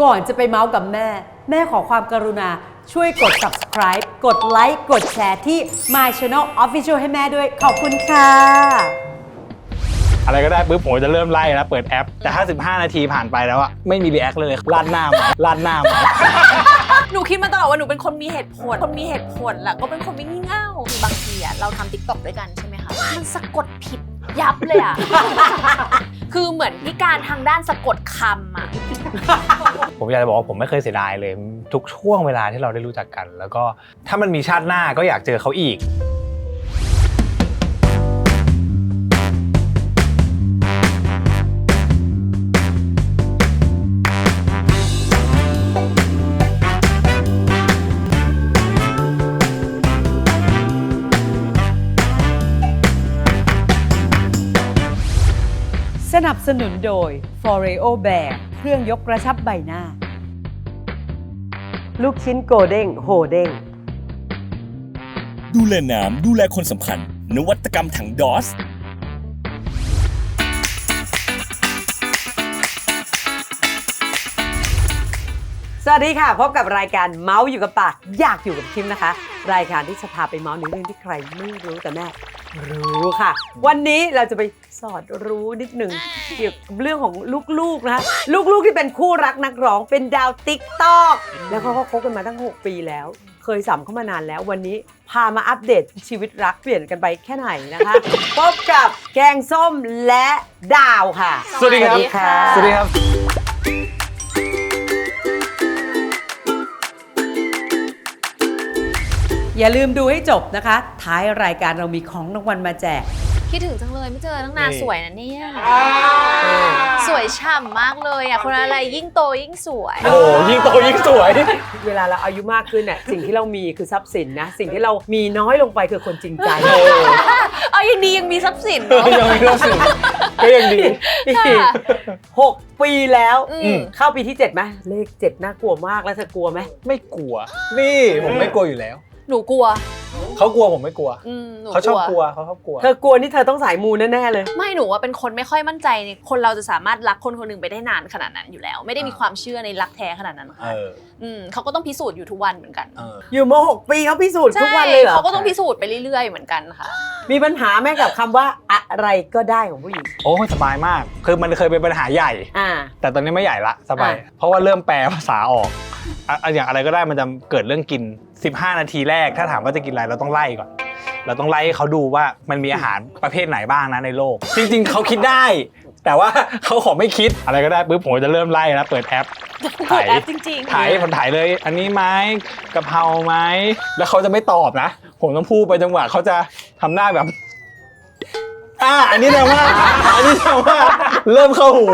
ก่อนจะไปเมาส์กับแม่ แม่ขอความกรุณาช่วยกด subscribe กดไลค์กดแชร์ที่ My Channel Official ให้แม่ด้วยขอบคุณค่ะ อะไรก็ได้ปุ๊บผมจะเริ่มไล่แล้วเปิดแอป แต่ถ้า15 นาทีผ่านไปแล้วอะไม่มีรีแอคเลยลาดหน้ามาลาดหน้ามาหนูคิดมาตลอดว่าหนูเป็นคนมีเหตุผล คนมีเหตุผลแหละก็เป็นคนไม่งี่เง่าบางทีอะเราทำติ๊กต็อกด้วยกันใช่ไหมคะ มันสะกดผิดยับเลยอะ คือเหมือนพิการทางด้านสะกดคำอะผมอยากจะบอกว่าผมไม่เคยเสียดายเลย ทุกช่วงเวลาที่เราได้รู้จักกัน แล้วก็ถ้ามันมีชาติหน้าก็อยากเจอเขาอีก นับสนุนโดย Foreo Bear เครื่องยกกระชับใบหน้า ลูกชิ้นโกเด้งโฮเด้งดูแลน้ำดูแลคนสำคัญ นวัตกรรมถังดอส สวัสดีค่ะ พบกับรายการเมาส์อยู่กับปากอยากอยู่กับคิมนะคะ รายการที่จะพาไปเมาส์ในเรื่องที่ใครไม่รู้แต่แม่รู้ค่ะ วันนี้เราจะไปสอดรู้นิดหนึ่งเกี่ยวกับเรื่องของลูกๆนะคะลูกๆที่เป็นคู่รักนักร้องเป็นดาวติ๊กตอกแล้วเขาก็คบกันมาตั้ง 6 ปีแล้ว เคยสัมเข้ามานานแล้ววันนี้พามาอัปเดตชีวิตรักเปลี่ยนกันไปแค่ไหนนะคะ พบกับแกงส้มและดาวค่ะ สวัสดีครับค่ะสวัสดีครับ อย่าลืมดูให้จบนะคะ ท้ายรายการเรามีของรางวัลมาแจก คิดถึงจังเลยไม่เจอตั้งนานนี่ สวยนะเนี่ย สวยฉ่ำมากเลยอะคนอะไรยิ่งโตยิ่งสวย โอ้โหยิ่งโตยิ่งสวย เวลาเราอายุมากขึ้นเนี่ยสิ่งที่เรามีคือทรัพย์สินนะ สิ่งที่เรามีน้อยลงไปคือคนจริงใจ เอายังดียังมีทรัพย์สินเนอะ ยังไม่เลิกสิก็ยังดี ค่ะหกปีแล้ว อืม เข้าปีที่เจ็ดไหมเลขเจ็ดน่ากลัวมากแล้วเธอกลัวไหมไม่กลัว นี่ผมไม่กลัวอยู่แล้ว หนูกลัว เขากลัวผมไม่กลัว อืมหนูเขาชอบกลัวเขาชอบกลัว เธอกลัวนี่เธอต้องสายมูแน่ๆเลย ไม่หนูว่าเป็นคนไม่ค่อยมั่นใจในคนเราจะสามารถรักคนคนหนึ่งไปได้นานขนาดนั้นอยู่แล้ว ไม่ได้มีความเชื่อในรักแท้ขนาดนั้นเอค่ะออืมเขาก็ต้องพิสูจน์อยู่ทุกวันเหมือนกันเออ อยู่มาหกปีเขาพิสูจน์ทุกวันเลยเหรอ เขาก็ต้องพิสูจน์ไปเรื่อยๆเหมือนกันค่ะ มีปัญหาแม่กับคำว่าอะไรก็ได้ของผู้หญิง โอ้ยสบายมาก คือมันเคยเป็นปัญหาใหญ่ อ่า แต่ตอนนี้ไม่ใหญ่ละสบาย อะ เพราะว่าเริ่มแปลภาษาออกอะอะอย่างอะไรก็ได้มันจะเกิดเรื่องกิน 15 นาทีแรก ถ้าถามว่าจะกินอะไรเราต้องไล่ก่อน เราต้องไล่ให้เขาดูว่ามันมีอาหารประเภทไหนบ้างนะในโลก จริง ๆ เขาคิดได้ แต่ว่าเขาขอไม่คิดอะไรก็ได้ปุ๊บผมจะเริ่มไล่แล้วเปิดแอปเปิดแอปจริงๆถ่ายผมถ่ายเลย อันนี้ไหมกะเพราไหมแล้วเขาจะไม่ตอบนะ ผมต้องพูดไปจังหวะเขาจะทำหน้าแบบ อ่าอันนี้แปลว่าอันนี้แปลว่าเริ่มเข้าหู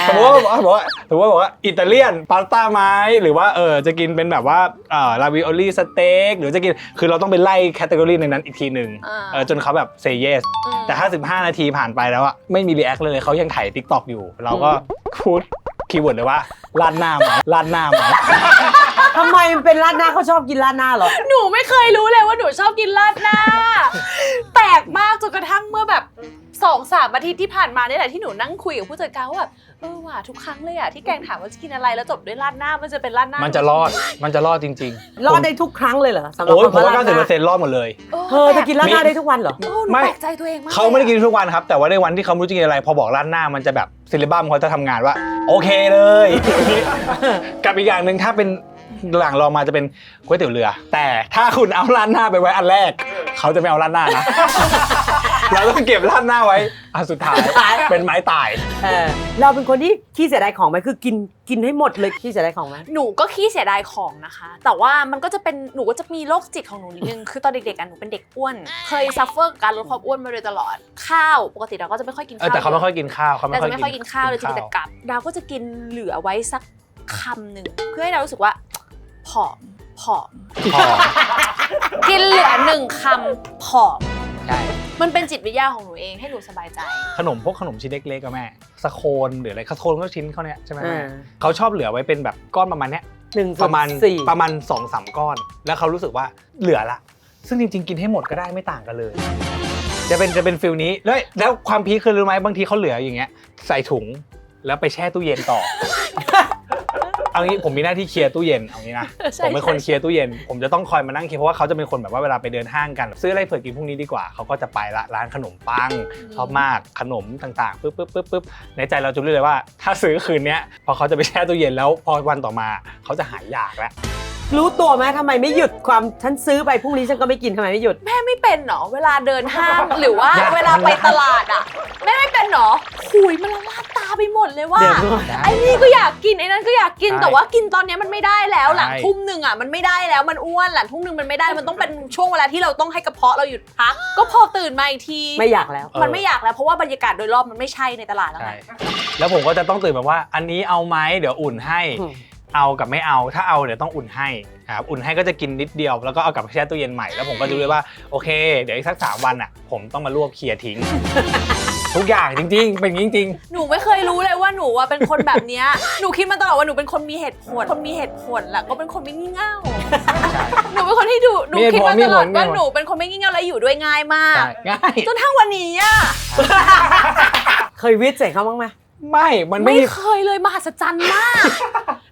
อ่าสมมติว่าบอกว่าสมมติว่าบอกว่าอิตาเลียนพาสต้าไหมหรือว่าเออจะกินเป็นแบบว่าเอ่อลาวิโอลี่สเต็กหรือจะกินคือเราต้องไปไล่แคตตากรีในนั้นอีกทีหนึ่งอ่า เออจนเขาแบบเซเยส อืมแต่ถ้า15 นาทีผ่านไปแล้วอะไม่มีรีแอคเลยเขายังถ่ายทิกตอกอยู่ เราก็พูดคีย์เวิร์ดเลยว่าลาดหน้าไหมลาดหน้าไหม ทำไมมันเป็นราดหน้าเขาชอบกินราดหน้าเหรอ หนูไม่เคยรู้เลยว่าหนูชอบกินราดหน้า แปลกมากจนกระทั่งเมื่อแบบสองสามอาทิตย์ที่ผ่านมาเนี่ยแหละที่หนูนั่งคุยกับผู้จัดการว่าแบบเออว่ะทุกครั้งเลยอะที่แกงถามว่าจะกินอะไรแล้วจบด้วยราดหน้ามันจะเป็นราดหน้า มัมันจะรอด มันจะรอดจริงๆรอดได้ทุกครั้งเลยเหรอสำหรับโอ้ยผมคำว่าราดหน้า90%รอดหมดเลย เธอจะกินราดหน้าได้ทุกวันเหรอโอ้หนูไม่แปลกใจตัวเองมากเขาไม่ได้กินทุกวันครับ แต่ว่าในวันที่เขาไม่รู้จะกินอะไร พอบอกราดหน้ามันจะแบบซิลิบัมเขาจะทำงานว่า โอเคเลย กับอีกอย่างหนึ่งถ้าเป็น หลังรองมาจะเป็นก๋วยเตี๋ยวเรือ แต่ถ้าคุณเอาราดหน้าไปไว้อันแรก เขาจะไม่เอาราดหน้านะ เราต้องเก็บราดหน้าไว้อันสุดท้ายสุดท้ายเป็นไม้ตาย เออเราเป็นคนที่ขี้เสียดายของไหมคือกินกินให้หมดเลยขี้เสียดายของไหมหนูก็ขี้เสียดายของนะคะ แต่ว่ามันก็จะเป็นหนูก็จะมีโรคจิตของหนูนิดนึง คือตอนเด็กๆอะหนูเป็นเด็กอ้วน เคยซัฟเฟอร์การลดความอ้วนมาโดยตลอด ข้าวปกติเราก็จะไม่ค่อยกินเออข้าวแต่เขาไม่ค่อยกินข้าวเขาเราไม่ค่จะอยไม่กินค่อยกินข้าวเลยจะกินแต่กับดาวก็จะกินเหลือไว้สักคำหนึ่งเพื่อให้เรารู้สึกว่า ผอมผอม พอกินเหลือหนึ่งคำผอม ใช่ มันเป็นจิตวิทยาของหนูเองให้หนูสบายใจ ขนมพวกขนมชิ้นเล็กๆก็แม่สโคนหรืออะไรสโคนก็ชิ้นเขาเนี้ยใช่ไหมเอแม่อเขาชอบเหลือไว้เป็นแบบก้อนประมาณเนี้ย หนึ่งประมาณสี่ประมาณ2อสามก้อน แล้วเขารู้สึกว่าเหลือละ ซึ่งจริง ๆ กินให้หมดก็ได้ไม่ต่างกันเลย จะเป็นจะเป็นฟิลนี้แล้วแล้วความพีคคือรู้ไหมบางทีเขาเหลืออย่างเงี้ย ใส่ถุงแล้วไปแช่ตู้เย็นต่อ เอางี้ผมมีหน้าที่เคลียร์ตู้เย็นเอางี้นะใช่ ผมเป็นคนใช่เคลียร์ตู้เย็น ผมจะต้องคอยมานั่งเคลียร์เพราะว่าเขาจะเป็นคนแบบว่าเวลาไปเดินห้างกัน ซื้ออะไรเผื่อกินพรุ่งนี้ดีกว่าเขาก็จะไปละร้านขนมปังชอบมากขนมต่างๆปุ๊บปุ๊บปุ๊บปุ๊บในใจเราจะรู้เลยว่า ถ้าซื้อคืนเนี้ยพอเขาจะไปแช่ตู้เย็นแล้วพอวันต่อมาเขาจะหายอยากแล้ว รู้ตัวไหมทำไมไม่หยุดความฉันซื้อไปพรุ่งนี้ฉันก็ไม่กินทำไมไม่หยุด แม่ไม่เป็นเหรอเวลาเดินห้างหรือว่าอยากเวลาไปตลาดอะแม่ไม่เป็นเหรอหุยมันละลาดตาไปหมดเลยว่าเดี๋ยวก่อน ไอ้นี่ก็อยากกินไอ้นั่นก็อยากกินใช่แต่ว่ากินตอนเนี้ยมันไม่ได้แล้วหลังใช่ ทุ่มหนึ่งอะมันไม่ได้แล้วมันอ้วนหลังทุ่มหนึ่งมันไม่ได้มันต้องเป็นช่วงเวลาที่เราต้องให้กระเพาะเราหยุดพักก็พอตื่นมาอีกทีไม่อยากแล้ว มันไม่อยากแล้วเพราะว่าบรรยากาศโดยรอบมันไม่ใช่ในตลาดแล้วใช่ไง แล้วผมก็จะต้องตื่นแบบว่า อันนี้เอาไหมเดี๋ยวอุ่นให้ อืม เอากับไม่เอา ถ้าเอาเดี๋ยวต้องอุ่นให้ครับอุ่นให้ก็จะกินนิดเดียว แล้วก็เอากลับไปแช่ตู้เย็นใหม่แล้วผมก็รู้เลยว่าโอเค เดี๋ยวอีกสักสามวันอะ ผมต้องมารวบเคลียร์ทิ้ง ทุกอย่างจริง ๆ เป็นอย่างนี้จริง หนูไม่เคยรู้เลยว่าหนูอะเป็นคนแบบเนี้ย หนูคิดมาตลอดว่าหนูเป็นคนมีเหตุผล คนมีเหตุผลแหละก็เป็นคนไม่งี่เง่าๆใช่ หนูเป็นคนที่ดูหนูมีเหตุคิดผลมาตลอดมีเหตุผล ว่าหนูเป็นคนไม่งี่เง่าและอยู่ด้วยง่ายมากใช่ง่ายจนทั้งวันนี้อะเคยวิทย์ใส่เขาบ้างไหมไม่มันไม่ไม่มีเคยเลยมหัศจรรย์มาก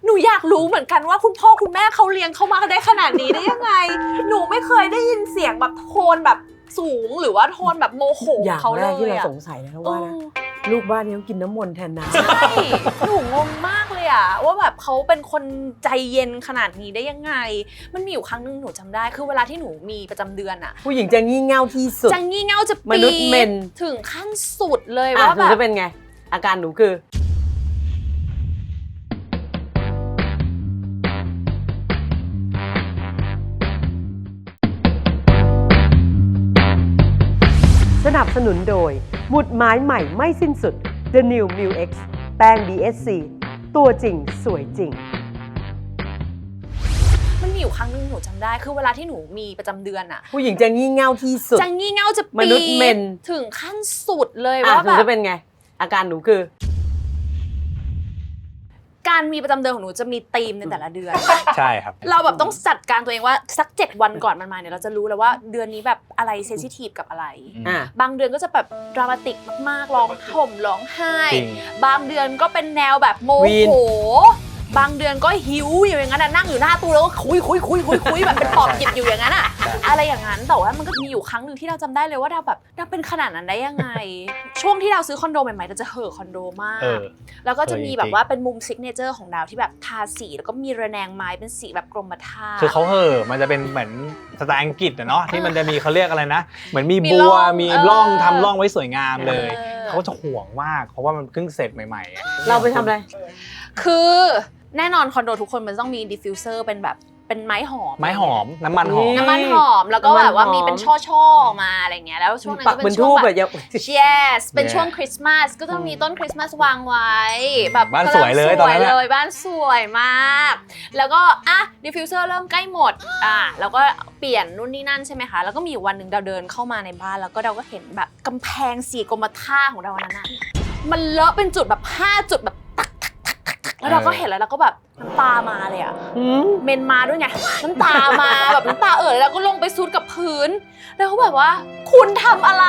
ห นูอยากรู้เหมือนกันว่าคุณพ่อคุณแม่เขาเลี้ยงเขามาได้ขนาดนี้ได้ยังไง หนูไม่เคยได้ยินเสียงแบบโทนแบบสูงหรือว่าโทนแบบโมโหอย่างเขาแรเลกที่ยเราอะสงสัยนะเอว่านะอลูกบ้านนี้ต้องกินน้ำมนต์แทนน้ำ ใช่ หนูงงมากเลยอะว่าแบบเขาเป็นคนใจเย็นขนาดนี้ได้ยังไง มันมีอยู่ครั้งหนึงหนูจำได้ คือเวลาที่หนูมีประจำเดือนอะผู้หญิงจะงี่เง่าที่สุด จะงี่เง่าจะมนุษย์เมน ถึงขั้นสุดเลยอะว่าหนูแบบ จะเป็นไง อาการหนูคือ นับสนุนโดยหมุดหมายใหม่ไม่สิ้นสุด The New m u X แป้ง BSC ตัวจริงสวยจริง มันมีอยู่ครั้งหนึงหนูจำได้คือเวลาที่หนูมีประจำเดือนอะผู้หญิงจะงี่เง่าที่สุด จะงี่เง่าจะมนุษย์เมน ถึงขั้นสุดเลยอะว่าหนูแบจะบเป็นไง อาการหนูคือ การมีประจำเดือนของหนูจะมีธีมในแต่ละเดือน ใช่ครับ เราแบบต้องจัดการตัวเองว่าสักเจ็ดวันก่อนมันมาเนี่ยเราจะรู้แล้วว่าเดือนนี้แบบอะไรเซนซิทีฟกับอะไร อะ บางเดือนก็จะแบบดรามาติกมากๆร้องห่มร้องไห้ จริง บางเดือนก็เป็นแนวแบบโมวีน โห บางเดือนก็หิวอยู่อย่างนั้นอะนั่งอยู่หน้าตู้แล้วก็คุยคุยคุยคุยคุยแบบเป็นปอบหยิบอยู่อย่างนั้นอะอะไรอย่างนั้นแต่ว่ามันก็มีอยู่ครั้งหนึ่งที่เราจำได้เลยว่าเราแบบเราเป็นขนาดนั้นได้ยังไง ช่วงที่เราซื้อคอนโดใหม่ๆเราจะเห่อะคอนโดมาก เออ แล้วก็จะมีเออจริงแบบว่าเป็นมุมซิกเนเจอร์ของดาวที่แบบทาสีแล้วก็มีระแนงไม้เป็นสีแบบกรมท่า คือเขาเห่อะมันจะเป็นเหมือนสไตล์อังกฤษอะเนาะที่มันจะมีเขาเรียกอะไรนะ เหมือนมีมีบัร่วองมีเออร่องทำร่องไว้สวยงามเลยเออเขาจะห่วงมากเพราะว่ามันเพิ่งเสร็จใหม่ๆอะเราไปทำอะไร คือ แน่นอนคอนโดทุกคนมันต้องมีดิฟฟิวเซอร์เป็นแบบเป็นไม้หอม ไม้หอม น้ำมันหอมนี่น้ำมันหอมแล้วก็น้ำมันแบบว่าหอมมีเป็นช่อๆออกมาอะไรเงี้ยแล้วช่วงนั้นปักก็เหมืเป็อนนช่ทูวงบแบอะบยัง yes เป็น Yeah ช่วงคริสต์มาสก็ต้องมีต้นคริสต์มาสวางไว้ แบบบ้านสวยเลยตอนนั้นสอะเลยบ้านสวยมาก แล้วก็อะดิฟฟิวเซอร์เริ่มใกล้หมดอะแล้วก็เปลี่ยนนู่นนี่นั่นใช่ไหมคะแล้วก็มีอยู่วันหนึ่งเราเดินเข้ามาในบ้าน แล้วก็เราก็เห็นแบบกำแพงสีกรมท่าของเราอันนั้นอะมันเลอะเป็นจุดแบบห้าจุดแบบ แล้วเราก็เห็นแล้วเราก็แบบน้ำตามาเลยอะหืมเมนมาด้วยไงน้ำตามาแบบน้ำตาเอ่ยแล้วก็ลงไปซุดกับพื้น แล้วก็แบบว่า คุณทำอะไร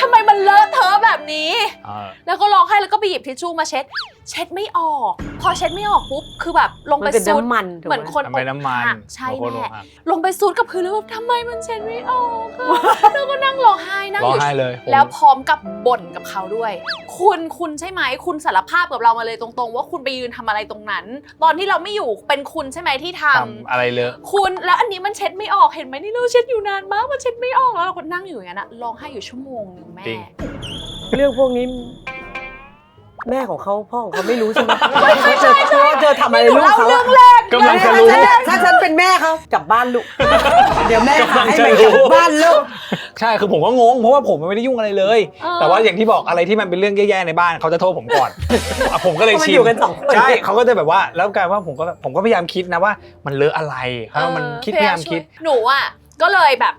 ทำไมมันเลอะเทอะแบบนี้เออแล้วก็ร้องไห้แล้วก็ไปหยิบทิชชู่มาเช็ด เช็ดไม่ออก พอเช็ดไม่ออกปุ๊บคือแบบลงมัไปนเป็นซุดน้ำมันถูกเหมือนไหมคนทำไมน้ำมันอกหักใช่บางคนแน่อกหักลงไปซุดกับพื้นแล้วแบบทำไมมันเช็ดไม่ออกอะแล้วก็นั่งร้องไห้นั่งร้อองยู่ไห้เลยผมแล้วพร้อมกับบ่นกับเขาด้วย คุณคุณใช่ไหมคุณสารภาพกับเรามาเลยตรงๆ ว่าคุณไปยืนทำอะไรตรงนั้น ตอนที่เราไม่อยู่เป็นคุณใช่ไหมที่ทำทำอะไรเลอะคุณแล้วอันนี้มันเช็ดไม่ออกเห็นไหมนี่เราเช็ดอยู่นานมากมันเช็ดไม่ออกแล้วเราก็นั่งอยู่อย่างนั้นอะร้องไห้อยู่ชั่วโมงหนึงแม่จริงเรื่องพวกนี้ แม่ของเขาพ่อของเขาไม่รู้ใช่ไหมเขาเจอเขาเจอทำอะไรลูกเขาอะกำลังจะรู้ ถ้าฉันเป็นแม่เขากลับบ้านลูก เดี๋ยวแม่พาให้ไปกำลังกจะลัรู้บบ้านลูก ใช่คือผมก็งงเพราะว่าผมไม่ได้ยุ่งอะไรเลย เออ แต่ว่าอย่างที่บอกอะไรที่มันเป็นเรื่องแย่ๆในบ้านเขาจะโทษผมก่อน อะผมก็เลยเพราะมันชินอยู่กันสองคน ใช่เขาก็จะแบบว่าแล้วกลายว่าผมก็ผมก็พยายามคิดนะว่า มันเลอะอะไรเขามันคิดพยายามคิด หนูอะก็เลยแบบ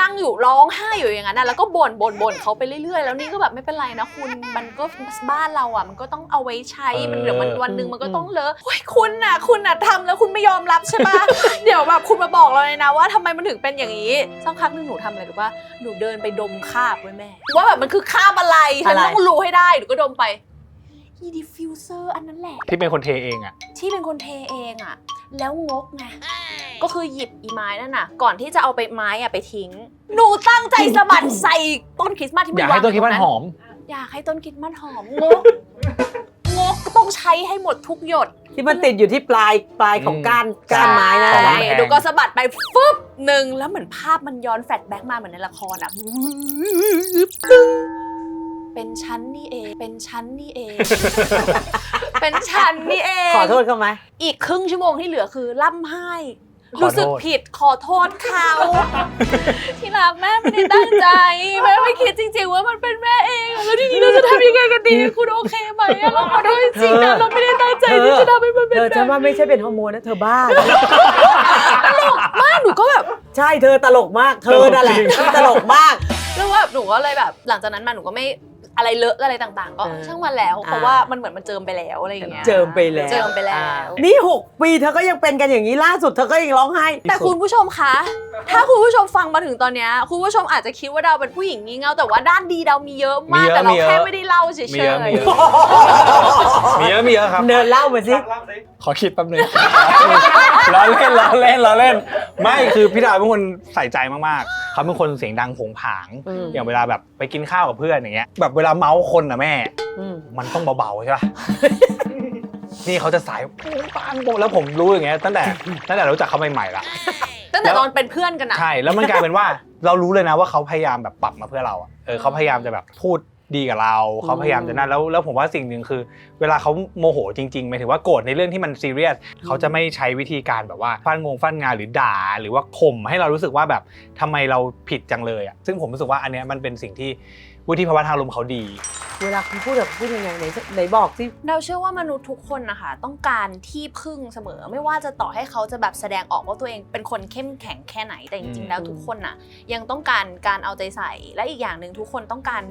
นั่งอยู่ร้องไห้อยู่อย่างนั้นนะแล้วก็บ่นบ่นบ่นเขาไปเรื่อยๆ แล้วนี่ก็แบบไม่เป็นไรนะคุณมันก็บ้านเราอะ มันก็ต้องเอาไว้ใช้มันเออเดี๋ยวมันวันหนึ่งมันก็ต้องเลอะโอ้ยคุณน่ะ คุณน่ะทำแล้วคุณไม่ยอมรับใช่ปะเดี๋ยวแบบคุณมาบอกเราเลยนะว่าทำไมมันถึงเป็นอย่างนี้สักพักหนึงหนูทำอะไรรู้ป่ะหนูเดินไปดมคราบไว้แม่ว่าแบบมันคือคราบอะไรฉันอะไร ต้องรู้ให้ได้หนูก็ดมไปอีดิฟิวเซอร์อันนั้นแหละ ที่เป็นคนเทเองอะ ที่เป็นคนเทเองอะแล้วงกไง ก็คือหยิบอีไม้นั่นน่ะ ก่อนที่จะเอาไปไม้อะไปทิ้ง หนูตั้งใจสะบัดใส่ต้นคริสต์มาสที่มันอยากให้ต้นคิดว่าหอม อยากให้ต้นคริสต์มาสหอมงกงกก็ต้องใช้ให้หมดทุกหยด ที่มันติดอยู่ที่ปลายปลายของก้านก้านไม้นะ ใช่ใช่ดูก็สะบัดไปฟึบหนึ่งแล้วเหมือนภาพมันย้อนแฟลชแบ็กมาเหมือนในละครอะตึ้งเป็นชั้นนี่เอง เป็นชั้นนี่เอง เป็นชั้นนี่เอง ขอโทษเขาไหมอีกครึ่งชั่วโมงที่เหลือคือร่ำไห้ ขอโทษรู้สึกผิดขอโทษเขา ที่รักแม่ไม่ได้ตั้งใจแม่ไม่คิดจริง ๆ ว่ามันเป็นแม่เองอะแล้วทีนี้เราจะทำยังไงกันดีคุณโอเคไหมอะเราขอโทษจริงๆนะเราไม่ได้ตั้งใจที่จะทำให้มันเป็นเธอแบฉันบว่าไม่ใช่เป็นฮอร์โมนนะเธอบ้ามากหนูก็แบบ ใช่เธอตลกมาก เธอนั่นแหละที่ตลกมาก แล้วว่าหนูก็เลยแบบ หลังจากนั้นมาหนูก็ไม่ อะไรเลอะอะไรต่างๆ ก็เออช่างมันแล้ว เพราะอ่าว่ามันเหมือนมันเจิมไปแล้วอะไรอย่างเงี้ยเจิมไปแล้ว เจิมไปแล้วอ่านี่ 6 ปีเธอก็ยังเป็นกันอย่างนี้ล่าสุดเธอก็ยังร้องไห้ แต่คุณผู้ชมคะ ถ้าคุณผู้ชมฟังมาถึงตอนเนี้ยคุณผู้ชมอาจจะคิดว่าดาวเป็นผู้หญิงงี่เง่าแต่ว่าด้านดีดาวมีเยอะมากมีเยอะแต่เรามีเยอะแค่ไม่ได้เล่าเฉยมีเยอะมีเยๆอะ มีเยอะมีเยอะครับ เดินเล่ามาสิ ขอคิดแป๊บนึง ล้อเล่นล้อเล่นล้อเล่น ไม่คือพี่ดาวเป็นคนใส่ใจมากๆ เขาเป็นคนเสียงดังโผงผาง อืม อย่างเวลาแบบไปกินข้าวกับเพื่อนอย่างเงี้ย แบบเวลาเมาส์คนนะแม่ อืม มันต้องเบาๆใช่ปะนี่เขาจะสายปุ้งปังปุ้งแล้วผมรู้อย่างเงี้ยตั้งแต่ตั้งแต่รู้จักเขาใหม่ๆละ ตั้งแต่ตอนเป็นเพื่อนกันอะ ใช่ แล้วมันกลายเป็นว่า เรารู้เลยนะว่าเขาพยายามแบบปรับมาเพื่อเราอะเออเขาพยายามจะแบบพูดดีกับเรา เขาพยายามจะนั่นแล้วแล้วผมว่าสิ่งหนึ่งคือ เวลาเขาโมโหจริงๆหมายถึงว่าโกรธในเรื่องที่มันซีเรียสเขาจะไม่ใช้วิธีการแบบว่าฟันงงฟันงานหรือด่า หรือว่าข่มให้เรารู้สึกว่าแบบทำไมเราผิดจังเลยอะซึ่งผมรู้สึกว่าอันเนี้ยมันเป็นสิ่งที่ วุฒิภาวะทางอารมณ์เขาดี เวลาคุณพูดแบบพูดยังไงไหนไหนบอกสิดาวเชื่อว่ามนุษย์ทุกคนนะคะต้องการที่พึ่งเสมอ ไม่ว่าจะต่อให้เขาจะแบบแสดงออกว่าตัวเองเป็นคนเข้มแข็งแค่ไหนแต่จริงๆแล้วทุกคนน่ะยังต้องการการเอาใจใส่ และอีกอย่างหนึ่งทุกคนต้องการ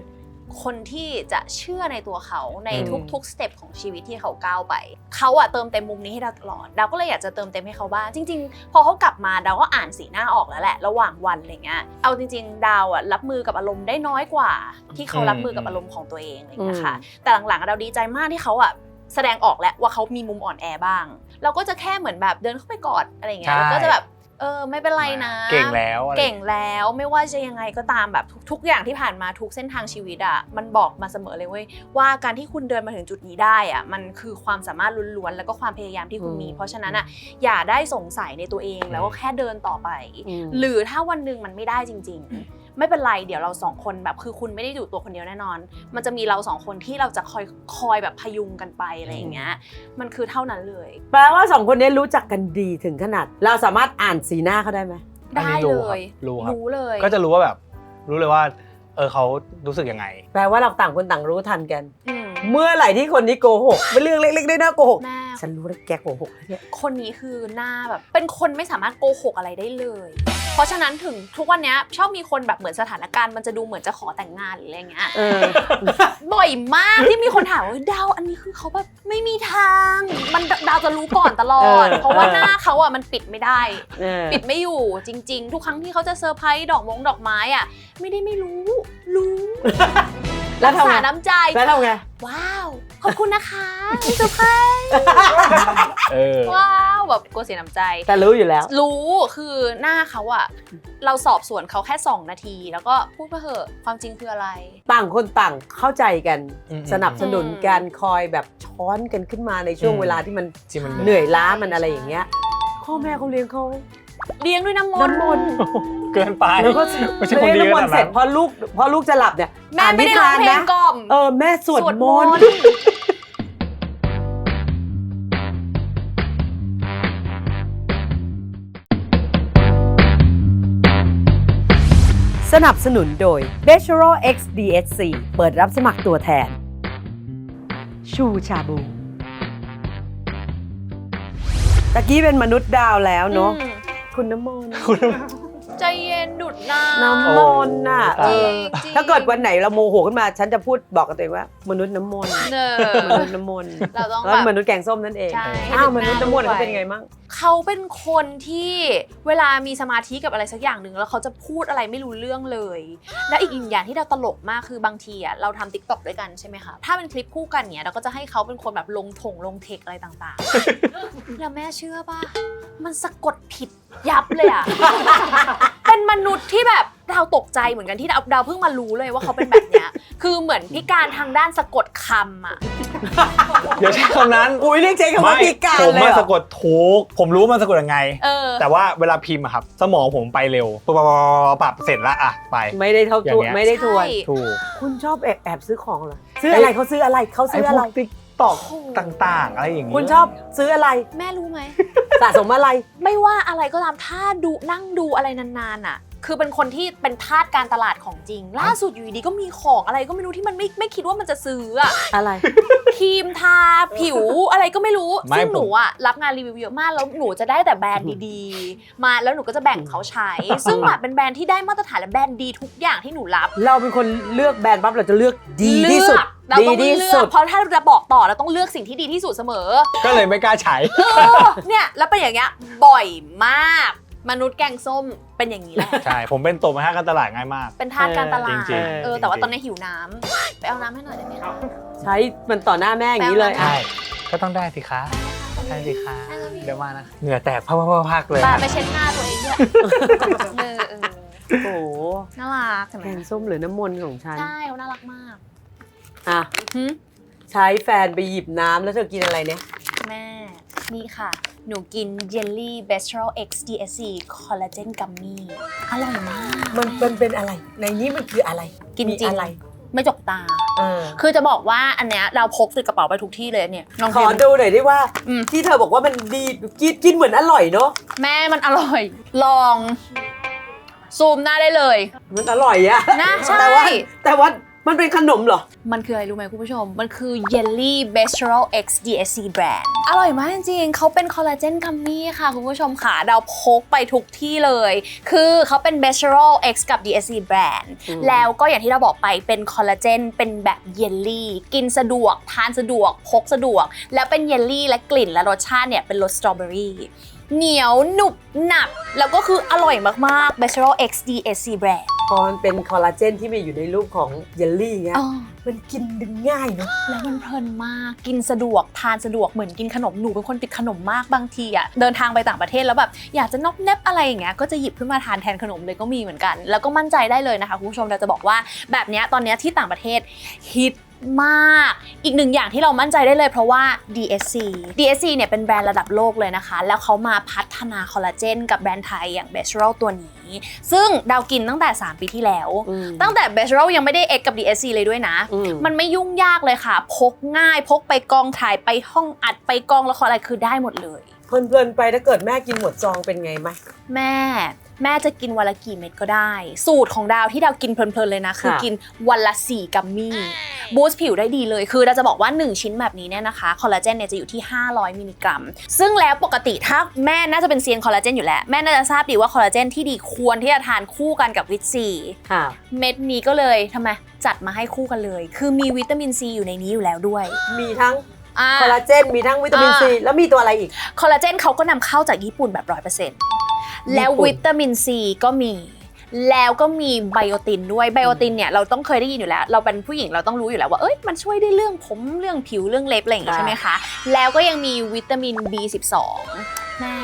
คนที่จะเชื่อในตัวเขาในอืมทุกๆสเต็ปของชีวิตที่เขาก้าวไป เขาอะเติมเต็มมุมนี้ให้ดาวตลอดดาวก็เลยอยากจะเติมเต็มให้เขาบ้างจริง ๆ พอเขากลับมาดาวก็อ่านสีหน้าออกแล้วแหละระหว่างวันอะไรเงี้ยเอาจริง ๆ ดาวอะรับมือกับอารมณ์ได้น้อยกว่า ที่เขารับมือกับอารมณ์ของตัวเองอะไรเงี้ยค่ะแต่หลังๆอะดาวดีใจมากที่เขาอะแสดงออกแล้วว่าเขามีมุมอ่อนแอบ้าง เราก็จะแค่เหมือนแบบเดินเข้าไปกอดอะไรอย่างเงี้ยใช่แล้วก็จะแบบ เออไม่เป็นไรนะ เก่งแล้วอะไรเก่งแล้วไม่ว่าจะยังไงก็ตามแบบทุกทุกอย่างที่ผ่านมาทุกเส้นทางชีวิตอะมันบอกมาเสมอเลยเว้ยว่าการที่คุณเดินมาถึงจุดนี้ได้อะมันคือความสามารถล้วนๆแล้วก็ความพยายามที่คุณมีอืมเพราะฉะนั้นอะอย่าได้สงสัยในตัวเองแล้วก็แค่เดินต่อไปอืมหรือถ้าวันหนึ่งมันไม่ได้จริง ๆ ไม่เป็นไรเดี๋ยวเราสองคนแบบคือคุณไม่ได้อยู่ตัวคนเดียวแน่นอน มันจะมีเราสองคนที่เราจะคอยคอยแบบพยุงกันไปอะไรอย่างเงี้ยมันคือเท่านั้นเลย แปลว่าสองคนนี้รู้จักกันดีถึงขนาด เราสามารถอ่านสีหน้าเขาได้ไหมอันได้นี้เลรู้ครับยรู้ครับรู้เลย ก็จะรู้ว่าแบบ รู้เลยว่า เออเขารู้สึกยังไง แปลว่าเราต่างคนต่างรู้ทันกัน อืมเมื่อไหร่ที่คนนี้โกหกเป็นเรื่องเล็กๆได้ๆโกหก แม่ฉันรู้แล้วแกโกหกแล้วเนี่ยคนนี้คือหน้าแบบ เป็นคนไม่สามารถโกหกอะไรได้เลย เพราะฉะนั้นถึงทุกวันเนี้ยชอบมีคนแบบเหมือนสถานการณ์มันจะดูเหมือนจะขอแต่งงานหรืออะไรเงี้ยเออ บ่อยมากที่มีคนถามว่าดาวอันนี้คือเขาแบบไม่มีทาง มันดาวจะรู้ก่อนตลอด เออ เพราะว่าหน้าเขาอะมันปิดไม่ได้ เออ ปิดไม่อยู่จริง ๆ ทุกครั้งที่เขาจะเซอร์ไพรส์ดอกมงดอกไม้อะ ไม่ได้ไม่รู้ รู้แล้วทำสาไงน้ำใจ แล้วทำไง ว้าว ขอบคุณนะคะที่เซอร์ไพรส์เออว้าวแบบกลัวเสียน้ำใจ แต่รู้อยู่แล้ว รู้คือหน้าเขาอะเราสอบสวนเขาแค่ 2 นาที แล้วก็พูดมาเหอะความจริงคืออะไร ต่างคนต่างเข้าใจกัน อืม สนับสนุนอืมกันคอยแบบช้อนกันขึ้นมาในช่วงอืมเวลาที่มันที่มัน เหนื่อยล้ามันอะไรอย่างเงี้ยพ่อแม่เขาเลี้ยงเขา เลี้ยงด้วยน้ำมนต์น้ำมนต์ เกินไปแล้วก็ไม่ใช่คนดีเลี้ยงน้ำมนต์ขนาดนั้นเสร็จพอลูกพอลูกจะหลับเนี่ยแม่ไม่ได้ร้องเพลงกล่อม เออแม่สวดมนต์ต์สนับสนุนโดย b a c h e l o r X DSC เปิดรับสมัครตัวแทน ชูชาบู ตะกี้เป็นมนุษย์ดาวแล้วเนาะ อืม คุณน้ำมนต์ใจเย็นดุดน้น้ำมนต์น่ะโอ้เออจริงถ้าเกิดวันไหนเราโมโหขึ้นมา ฉันจะพูดบอกกับตัวเองว่า มนุษย์น้ำมนต์เนอมนุษย์น้ำมนต์เราต้องแล้วแบบมนุษย์แกงส้มนั่นเองใช่ อ้าวให้มนุษย์น้ำมนต์ดึงหน้าเขาเป็นไงมั่ง เขาเป็นคนที่เวลามีสมาธิกับอะไรสักอย่างหนึ่งแล้วเขาจะพูดอะไรไม่รู้เรื่องเลย และอีกหนึ่งอย่างที่เราตลกมากคือบางทีอะเราทำติ๊กต็อกด้วยกันใช่ไหมคะ ถ้าเป็นคลิปคู่กันเนี้ยเราก็จะให้เขาเป็นคนแบบลงถงลงเทคอะไรต่างๆ แล้วแม่เชื่อป่ะ มันสะกดผิดยับเลยอะ เป็นมนุษย์ที่แบบเราตกใจเหมือนกันที่เราเราเพิ่งมารู้เลยว่าเขาเป็นแบบเนี้ย คือเหมือนพิการทางด้านสะกดคำอะ อย่าใช้คำนั้นอุ้ยเรียกเจ๊คำว่าพิการผมเลยมาเหรสะอกดถูก ผมรู้มันสะกดยังไง เออ แต่ว่าเวลาพิมพ์อะครับ สมองผมไปเร็วปรับปรับปรับเสร็จละอะไป ไม่ได้เท่าอย่าตังวเงี้ย ไม่ได้ทวน ใช่ ถูก คุณชอบแอบแอบซื้อของเหรอซื้ออะไรเขาซื้ออะไรเขาไอ้ซื้อพอะวไร กติ๊ก ตอกต่างๆ อะไรอย่างงี้คุณชอบซื้ออะไร แม่รู้ไหม สะสมอะไร ไม่ว่าอะไรก็ตามถ้าดูนั่งดูอะไรนานๆอะ คือเป็นคนที่เป็นทาสการตลาดของจริง ล่าสุดอยู่ดีๆก็มีของอะไรก็ไม่รู้ที่มันไม่ไม่คิดว่ามันจะซื้ออะ อะไร ครีมทาผิวอะไรก็ไม่รู้ ไม่ซึ่งผม หนูอะรับงานรีวิวเยอะมากแล้วหนูจะได้แต่แบรนด์ดีๆ มาแล้วหนูก็จะแบ่งเขาใช้ ซึ่งแบบเป็นแบรนด์ที่ได้มาตรฐานและแบรนด์ดีทุกอย่างที่หนูรับ เราเป็นคนเลือกแบรนด์ปั๊บเราจะเลือกดีที่สุด เลือก เราดีต้องที่เลืสุอกด เพราะถ้าเราจะบอกต่อเราต้องเลือกสิ่งที่ดีที่สุดเสมอ ก็เลยไม่กล้าใช้ เออเนี่ยแล้วเป็นอย่างเงี้ยบ่อยมาก มนุษย์แกงส้มเป็นอย่างนี้แหละ ใช่ ผมเป็นตัวมาห้าการตลาดง่ายมาก เป็นทาสการตลาดจริงๆ เออแต่ว่าจริงๆตอนนี้หิวน้ำไปเอาน้ำให้หน่อยได้ไหมคะ ใช้มันต่อหน้าแม่อย่างนี้เลยแปลว่าอะ ใช่ ก็ต้องได้สิคะได้สิคะได้แล้วพี่ เดี๋ยวมานะ เหงื่อแตกพักๆๆๆเลยปาอะไปเช็ดหน้าตัวเองด้วยเออเออโอ้โหน่ารักเห็นไหแกมงส้มหรือน้ำมนต์ของฉัน ใช่เขาน่ารักมาก อะหึใช้แฟนไปหยิบน้ำแล้วเธอกินอะไรเนี่ย แม่ นี่ค่ะ หนูกินเยลลี่ b e s t r o X DSC คอลลาเจนกัมมี่อร่อยมาก มันมันเป็นอะไร ในนี้มันคืออะไรกินมีจริงอะไรไม่จกตา เออคือจะบอกว่าอันเนี้ยเราพกติดกระเป๋าไปทุกที่เลยเนี่ยลองขอชิมดูหน่อยได้ว่า อืม ที่เธอบอกว่ามันดีกินกินเหมือนอร่อยเนาะแม่มันอร่อย ลอง ซูมหน้าได้เลย มันอร่อยอะนะใช่ แต่ว่าแต่ว่า มันเป็นขนมเหรอ มันคืออะไรรู้ไหมคุณผู้ชม มันคือ Jelly b e s t r o X DSC Brand อร่อยมากจริงๆ เขาเป็นคอลลาเจนกัมมี่ค่ะ คุณผู้ชมค่ะเราพกไปทุกที่เลย คือเขาเป็น b e s t r o X กับ DSC Brand อืมแล้วก็อย่างที่เราบอกไปเป็นคอลลาเจนเป็นแบบเยลลี่ กินสะดวก ทานสะดวก พกสะดวก แล้วเป็นเยลลี่และกลิ่นและรสชาติเนี่ยเป็นรสสตรอเบอรี่ เหนียวหนุบหนับ แล้วก็คืออร่อยมากๆ b e s t r o X DSC Brand พอมันเป็นคอลลาเจนที่มีอยู่ในรูปของเยลลี่เงี้ยอ๋อมันกินดึงง่ายเนาะแล้วมันเพลินมากกินสะดวกทานสะดวกเหมือนกินขนมหนูเป็นคนติดขนมมากบางทีอะเดินทางไปต่างประเทศแล้วแบบอยากจะนอบแนบอะไรอย่างเงี้ยก็จะหยิบขึ้นมาทานแทนขนมเลยก็มีเหมือนกัน แล้วก็มั่นใจได้เลยนะคะคุณผู้ชมเราจะบอกว่าแบบเนี้ยตอนเนี้ยที่ต่างประเทศฮิต มาก อีกหนึ่งอย่างที่เรามั่นใจได้เลยเพราะว่า DSC DSC เนี่ยเป็นแบรนด์ระดับโลกเลยนะคะ แล้วเขามาพัฒนาคอลลาเจนกับแบรนด์ไทยอย่าง b e s t r o ตัวนี้ ซึ่งดาวกินตั้งแต่ 3 ปีที่แล้วอืมตั้งแต่ b e s t r o ยังไม่ได้ X กับ DSC เลยด้วยนะอืมมันไม่ยุ่งยากเลยค่ะ พกง่ายพกไปกองถ่ายไปห้องอัดไปกองละครอะไรคือได้หมดเลยเพลินๆไปถ้าเกิดแม่กินหมดซองเป็นไงไหมแม่ แม่จะกินวันละกี่เม็ดก็ได้ สูตรของดาวที่ดาวกินเพลินๆเลยนะ คือค่ะกินวันละ4กัมมี่บูสต์ผิวได้ดีเลย คือเราจะบอกว่า 1 ชิ้นแบบนี้เนี่ยนะคะคอลลาเจนเนี่ยจะอยู่ที่ 500 มิลลิกรัม ซึ่งแล้วปกติถ้าแม่น่าจะเป็นเซียนคอลลาเจนอยู่แล้ว แม่น่าจะทราบดีว่าคอลลาเจนที่ดีควรที่จะทานคู่กันกับวิตซีค่ะเม็ดนี้ก็เลยทำไมจัดมาให้คู่กันเลย คือมีวิตามินซีอยู่ในนี้อยู่แล้วด้วย มีทั้งอ่าคอลลาเจนมีทั้งวิตามินอ่าซีแล้วมีตัวอะไรอีกคอลลาเจนเขาก็นำเข้าจากญี่ปุ่นแบบร้อยเปอร์เซ็นต์ แล้วญี่ปุ่นวิตามินซีก็มี แล้วก็มีไบโอตินด้วยไบโอตินเนี่ยเราต้องเคยได้ยินอยู่แล้ว เราเป็นผู้หญิงเราต้องรู้อยู่แล้วว่าเอ้ยมันช่วยได้เรื่องผมเรื่องผิวเรื่องเล็บอะไรอย่างงี้ใช่ไหมคะ แล้วก็ยังมีวิตามิน B12 แม่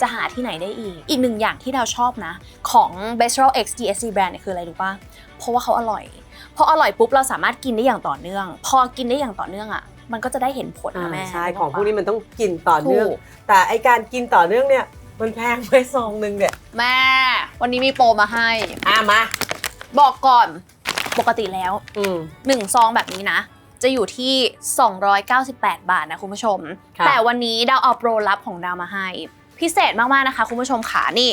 จะหาที่ไหนได้อีก อีกหนึ่งอย่างที่เราชอบนะ ของ b e s t r o X DSC brand เนี่ยคืออะไรรู้ป่ะ เพราะว่าเขาอร่อย พออร่อยปุ๊บเราสามารถกินได้อย่างต่อเนื่อง พอกินได้อย่างต่อเนื่องอะ มันก็จะได้เห็นผลอ่านะแม่ ใช่ ของพวกนี้มันต้องกินต่อเนื่องถูกแต่ไอการกินต่อเนื่องเนี่ย มันแพงไปซองหนึ่งเนี่ยแม่ วันนี้มีโปรมาให้ อะมา บอกก่อนปกติแล้ว อืม 1 ซองแบบนี้นะ จะอยู่ที่ 298 บาทนะคุณผู้ชมค่ะแต่วันนี้ดาวเอาโปรลับของดาวมาให้ พิเศษมากๆนะคะคุณผู้ชมขานี่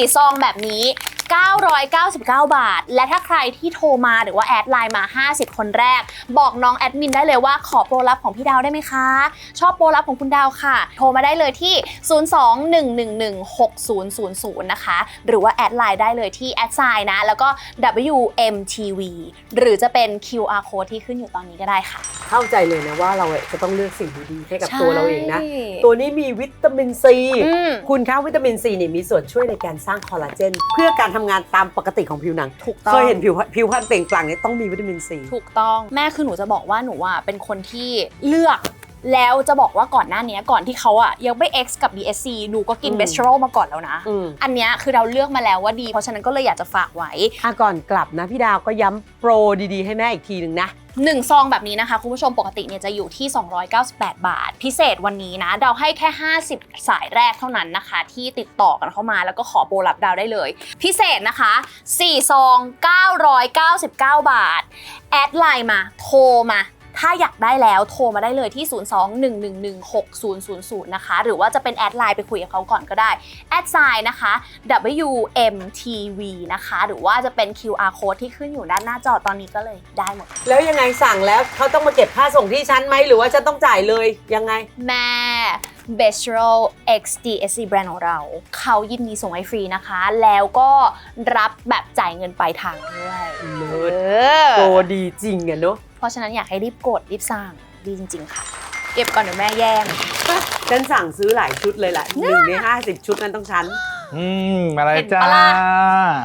4 ซองแบบนี้ 999 บาท และถ้าใครที่โทรมาหรือว่าแอดไลน์มา 50 คนแรก บอกน้องแอดมินได้เลยว่าขอโปรลับของพี่ดาวได้ไหมคะ ชอบโปรลับของคุณดาวค่ะ โทรมาได้เลยที่ 02-111-6000 นะคะ หรือว่าแอดไลน์ได้เลยที่แอดไซน์นะ แล้วก็ WMTV หรือจะเป็น QR code ที่ขึ้นอยู่ตอนนี้ก็ได้ค่ะ เข้าใจเลยนะว่าเราจะต้องเลือกสิ่งดีๆให้กับตัวเราเองนะใช่ตัวนี้มีวิตามินซีอืมคุณคะวิตามินซีเนี่ยมีส่วนช่วยในการสร้างคอลลาเจนเพื่อการทำงานตามปกติของผิวหนังถูกต้อง เคยเห็นผิวผิวพรรณเปล่งปลั่งเนี่ยต้องมีวิตามินซี ถูกต้องแม่คือหนูจะบอกว่าหนูอะเป็นคนที่เลือก แล้วจะบอกว่าก่อนหน้านี้ก่อนที่เขาอะยังไม่ X กับ BSC หนูก็กินอืม เบสเชอรมาก่อนแล้วนะ อืม อันเนี้ยคือเราเลือกมาแล้วว่าดี เพราะฉะนั้นก็เลยอยากจะฝากไว้ อะก่อนกลับนะพี่ดาวก็ย้ำโปรดีๆ ให้แม่อีกทีหนึ่งนะ 1 ซองแบบนี้นะคะ คุณผู้ชมปกติเนี่ยจะอยู่ที่ 298 บาท พิเศษวันนี้นะดาวให้แค่ 50 สายแรกเท่านั้นนะคะ ที่ติดต่อกันเข้ามาแล้วก็ขอโบรับดาวได้เลย พิเศษนะคะ 4 ซอง 999 บาท แอดไลน์มา โทรมา ถ้าอยากได้แล้วโทรมาได้เลยที่ 02-111-6000 นะคะ หรือว่าจะเป็นแอดไลน์ไปคุยกับเขาก่อนก็ได้ แอดไซน์นะคะ WMTV นะคะ หรือว่าจะเป็น QR code ที่ขึ้นอยู่ด้านหน้าจอตอนนี้ก็เลยได้หมด แล้วยังไงสั่งแล้วเขาต้องมาเก็บค่าส่งที่ชั้นไหมหรือว่าจะต้องจ่ายเลยยังไง แม่ b e s t r o X DSC แบรนด์ของเรา เขายินดีส่งให้ฟรีนะคะ แล้วก็รับแบบจ่ายเงินปลายทางด้วย เลิศเอโปรอดีจริงอะเนาะ เพราะฉะนั้นอยากให้รีบกดรีบสั่งดีจริง ๆ ค่ะ เก็บก่อนเดี๋ยวแม่แย่ง ฉันสั่งซื้อหลายชุดเลยแหละหนึ่งในห้าสิบชุดนั้นต้องชั้นอืมอะไรเห็นจ้าปะล่ะ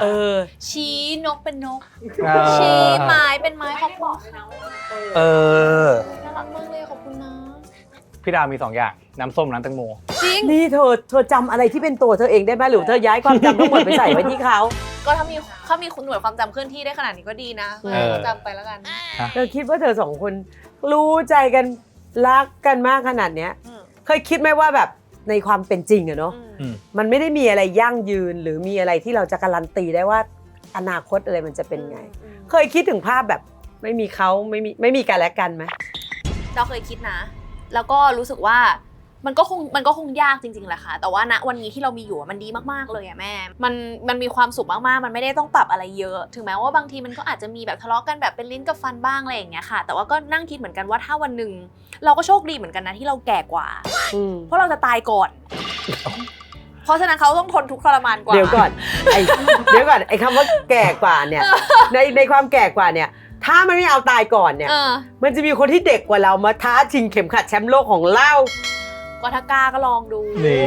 เออ ชี้นกเป็นนก เออ ชี้ไม้เป็นไม้ขอบคุณค่ะเออ น่ารักมากเลยขอบคุณนะ พี่ดาวมีสองอย่างน้ำส้มน้ำแตงโม จริง นี่เธอเธอจำอะไรที่เป็นตัวเธอเองได้ไหมหรือเธอย้ายความจำทั้งหมดไปใส่ไว้ที่เขาก็ถ้ามีถ้ามีหน่วยความจำเคลื่อนที่ได้ขนาดนี้ก็ดีนะเออจำไปแล้วกันเธอคิดว่าเธอสองคนรู้ใจกันรักกันมากขนาดเนี้ย อืมเคยคิดไหมว่าแบบในความเป็นจริงอะเนาะอืม มันไม่ได้มีอะไรยั่งยืนหรือมีอะไรที่เราจะการันตีได้ว่าอนาคตอะไรมันจะเป็นไงเคยคิดถึงภาพแบบไม่มีเขาไม่มีไม่มีกันและกันไหมเราเคยคิดนะ แล้วก็รู้สึกว่ามันก็คงมันก็คงยากจริงๆแหละค่ะ แต่ว่าณวันนี้ที่เรามีอยู่อะมันดีมากๆเลยอะแม่ มันมันมีความสุขมากๆ มันไม่ได้ต้องปรับอะไรเยอะ ถึงแม้ว่าบางทีมันก็อาจจะมีแบบทะเลาะกันแบบเป็นลิ้นกับฟันบ้างอะไรอย่างเงี้ยค่ะ แต่ว่าก็นั่งคิดเหมือนกันว่าถ้าวันหนึ่งเราก็โชคดีเหมือนกันนะที่เราแก่กว่าอืมเพราะเราจะตายก่อน เพราะฉะนั้นเขาต้องทนทุกข์ทรมานกว่า เดี๋ยวก่อนไอเดี๋ยวก่อนไอคำว่าแก่กว่าเนี่ย ในในความแก่กว่าเนี่ย ถ้ามันไม่เอาตายก่อนเนี่ย เออ มันจะมีคนที่เด็กกว่าเรามาท้าชิงเข็มขัดแชมป์โลกของเราก็ถ้ากล้าก็ลองดูนี่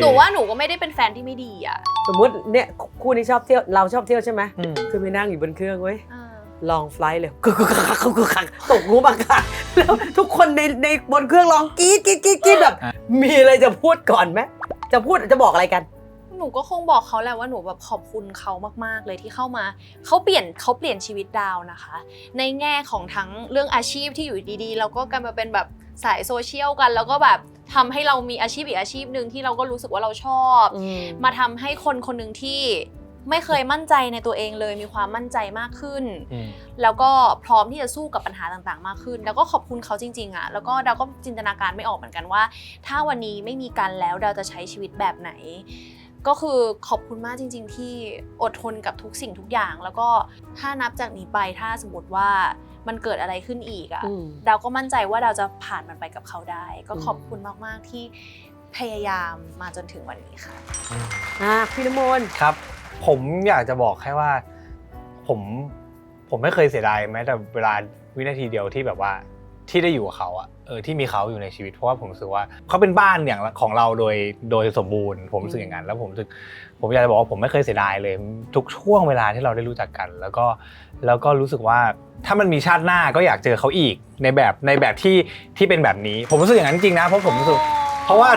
หนูว่าหนูก็ไม่ได้เป็นแฟนที่ไม่ดีอะสมมุติเนี่ยคู่นี้ชอบเที่ยวเราชอบเที่ยวใช่ไหมอืมคือไปนั่งอยู่บนเครื่องเว้ยเออลองไฟลท์เลยกึกกึกกักกึกกึกกักตกงูบังคับแล้วทุกคนในในบนเครื่องร้องกรี๊ดกรี๊ดกรี๊ดกรี๊ดแบบ มีอะไรจะพูดก่อนไหมจะพูดจะบอกอะไรกัน หนูก็คงบอกเขาแหละว่าหนูแบบขอบคุณเขามากๆ เลยที่เข้ามา เขาเปลี่ยนเขาเปลี่ยนชีวิตดาวนะคะ ในแง่ของทั้งเรื่องอาชีพที่อยู่ดีๆเราก็กลายมาเป็นแบบสายโซเชียลกัน แล้วก็แบบทำให้เรามีอาชีพอีกอาชีพหนึ่งที่เราก็รู้สึกว่าเราชอบ มาทำให้คนคนหนึ่งที่ไม่เคยมั่นใจในตัวเองเลยมีความมั่นใจมากขึ้นอืมแล้วก็พร้อมที่จะสู้กับปัญหาต่างๆ มากขึ้น แล้วก็ขอบคุณเขาจริงๆอะแล้วก็ดาวก็จินตนาการไม่ออกเหมือนกันว่า ถ้าวันนี้ไม่มีกันแล้วดาวจะใช้ชีวิตแบบไหน ก็คือขอบคุณมากจริง ๆ ที่อดทนกับทุกสิ่งทุกอย่าง แล้วก็ถ้านับจากนี้ไปถ้าสมมติว่ามันเกิดอะไรขึ้นอีกอะอืมดาวก็มั่นใจว่าดาวจะผ่านมันไปกับเขาได้ ก็อืมขอบคุณมากๆที่พยายามมาจนถึงวันนี้ค่ะอะพี่น้ำมนต์ครับ ผมอยากจะบอกแค่ว่า ผมผมไม่เคยเสียดายแม้แต่เวลาวินาทีเดียวที่แบบว่า ที่ได้อยู่กับเขาอะเออที่มีเขาอยู่ในชีวิตเพราะว่าผมรู้สึกว่าเขาเป็นบ้านอย่างของเราโดยโดยสมบูรณ์ ผมรู้สึกอย่างนั้นแล้วผมรู้สึกผมอยากจะบอกว่าผมไม่เคยเสียดายเลย ทุกช่วงเวลาที่เราได้รู้จักกัน แล้วก็แล้วก็รู้สึกว่าถ้ามันมีชาติหน้าก็อยากเจอเขาอีกในแบบในแบบที่ที่เป็นแบบนี้ ผมรู้สึกอย่างนั้นจริงนะเพราะผมรู้สึกเพราะว่า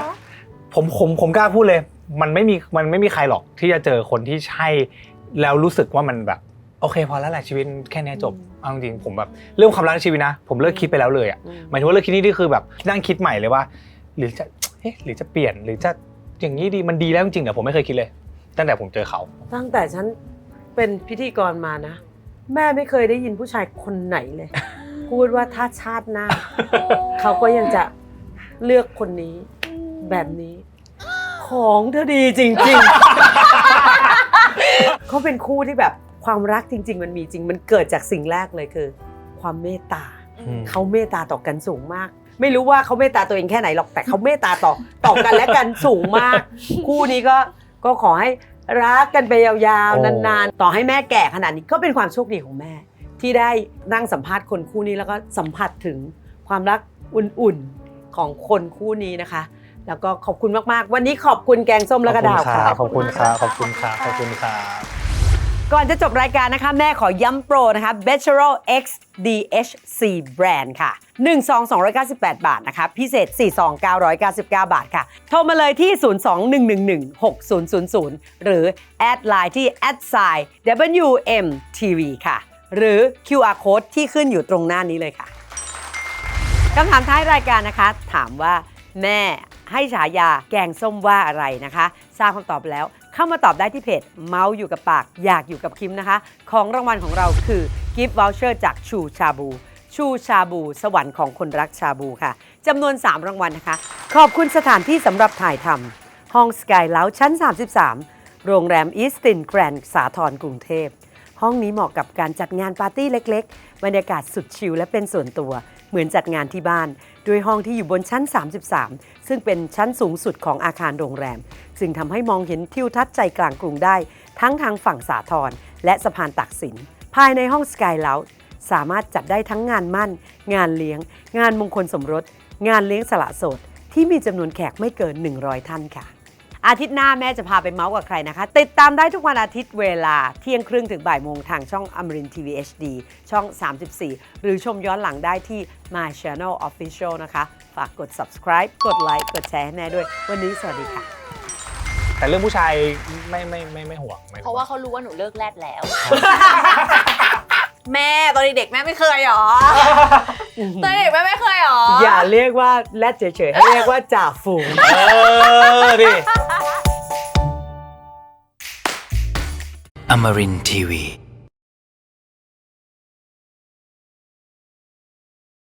ผมผมผมกล้าพูดเลย มันไม่มีมันไม่มีใครหรอกที่จะเจอคนที่ใช่แล้วรู้สึกว่ามันแบบ โอเคพอแล้วแหละชีวิตแค่เนี้ยจบเอาจริงๆผมแบบเรื่องความรักในชีวิตนะ ผมเลิกคิดไปแล้วเลยอะหมายถึงว่าเลิกคิดนี่นี่คือแบบนั่งคิดใหม่เลยว่า หรือจะเอ๊ะหรือจะเปลี่ยนหรือจะอย่างนี้ดีมันดีแล้วจริงๆเดี๋ยวผมไม่เคยคิดเลย ตั้งแต่ผมเจอเขา ตั้งแต่ฉันเป็นพิธีกรมานะ แม่ไม่เคยได้ยินผู้ชายคนไหนเลย พูดว่าถ้าชาติหน้า เขาก็ยังจะเลือกคนนี้แบบนี้ ของเธอดีจริงๆ เขาเป็นคู่ที่แบบ ความรักจริง ๆ มันมีจริง มันเกิดจากสิ่งแรกเลยคือ ความเมตตาอืมเขาเมตตาต่อกันสูงมาก ไม่รู้ว่าเขาเมตตาตัวเองแค่ไหนหรอกแต่เขาเมตตาต่อต่อกันและกันสูงมาก คู่นี้ก็ก็ขอให้รักกันไปยาวๆนานๆ ต่อให้แม่แก่ขนาดนี้ก็เป็นความโชคดีของแม่ ที่ได้นั่งสัมภาษณ์คนคู่นี้แล้วก็สัมผัสถึงความรักอุ่นๆของคนคู่นี้นะคะ แล้วก็ขอบคุณมากๆ วันนี้ขอบคุณแกงส้มและกระดาวค่ะขอบคุณครับขอบคุณครับขอบคุณครับ ก่อนจะจบรายการนะคะแม่ขอย้ำโปรนะคะ b e c h e r o X DHC Brand ค่ะ 1 2 298 บาทนะคะ พิเศษ 4 2 999 บาทค่ะ โทรมาเลยที่ 02 111 6000 หรือ แอดไลน์ที่ a d s i WMTV ค่ะ หรือ QR code ที่ขึ้นอยู่ตรงหน้านี้เลยค่ะคำถามท้ายรายการนะคะ ถามว่าแม่ให้ฉายาแกงส้มว่าอะไรนะคะ ทราบคำตอบแล้ว เข้ามาตอบได้ที่เพจเมาส์อยู่กับปาก อยากอยู่กับคิมนะคะ ของรางวัลของเราคือกิฟต์วอลเชอร์จากชูชาบู ชูชาบู สวรรค์ของคนรักชาบูค่ะจำนวน 3 รางวัลนะคะ ขอบคุณสถานที่สำหรับถ่ายทำห้องสกายเล้าชั้น 33 โรงแรมอีสตินแกรนด์สาทรกรุงเทพห้องนี้เหมาะกับการจัดงานปาร์ตี้เล็ก ๆ บรรยากาศสุดชิลและเป็นส่วนตัว เหมือนจัดงานที่บ้าน ด้วยห้องที่อยู่บนชั้น 33 ซึ่งเป็นชั้นสูงสุดของอาคารโรงแรม ซึ่งทำให้มองเห็นทิวทัศน์ใจกลางกรุงได้ ทั้งทางฝั่งสาทรและสะพานตักสิน ภายในห้องสกายเลาสามารถจัดได้ทั้งงานมั่น งานเลี้ยง งานมงคลสมรส งานเลี้ยงสละโสด ที่มีจำนวนแขกไม่เกิน 100 ท่านค่ะ อาทิตย์หน้าแม่จะพาไปเมาส์กับใครนะคะ ติดตามได้ทุกวันอาทิตย์เวลาเที่ยงครึ่งถึงบ่ายโมงทางช่องอมรินทีวี HD ช่อง 34 หรือชมย้อนหลังได้ที่ My Channel Official นะคะ ฝากกด subscribe กดไลค์กดแชร์ให้แม่ด้วย วันนี้สวัสดีค่ะ แต่เรื่องผู้ชายไม่ไม่ไม่ไม่ห่วงไม่ห่งเพราะว่าเขารู้ว่าหนูเลิกแรดแล้ว แม่ตอนเด็กๆแม่ไม่เคยหรอ ตอนเด็กๆแม่ไม่เคยหรออย่าเรียกว่าแรดเฉยๆให้เรียกว่าจ่าฝูง เออดิ Amarin Tiwi.